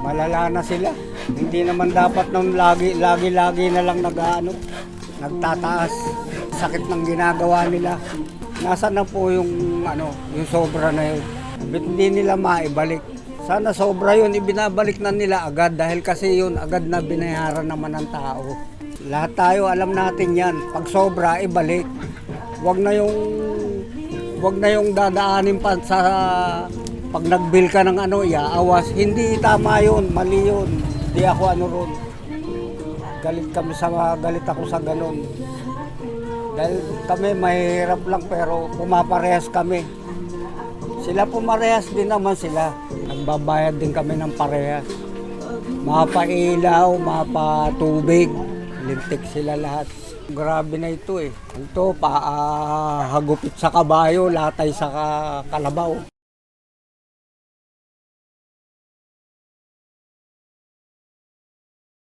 malala na sila. Hindi naman dapat nang lagi, lagi, lagi na lang nag, ano, nagtataas. Sakit ng ginagawa nila. Nasaan na po yung, ano, yung sobra na yun? Ba't hindi nila maibalik? Sana sobra yun, ibinabalik na nila agad dahil kasi yun agad na binayaran naman ng tao. Lahat tayo alam natin yan. Pag sobra, ibalik. Huwag na yung Huwag na yung dadaanin pa sa pag nag-bill ka ng ano, iaawas. Hindi tama yun, mali yun. Hindi ako ano ron. Galit kami sa galit ako sa ganun. Dahil kami mahirap lang pero pumaparehas kami. Sila pumarehas din naman sila. Nagbabayad din kami ng parehas. Mapailaw, mapatubig. Lintik sila lahat. Grabe na ito eh. Ito, paahagupit sa kabayo, latay sa ka- kalabaw.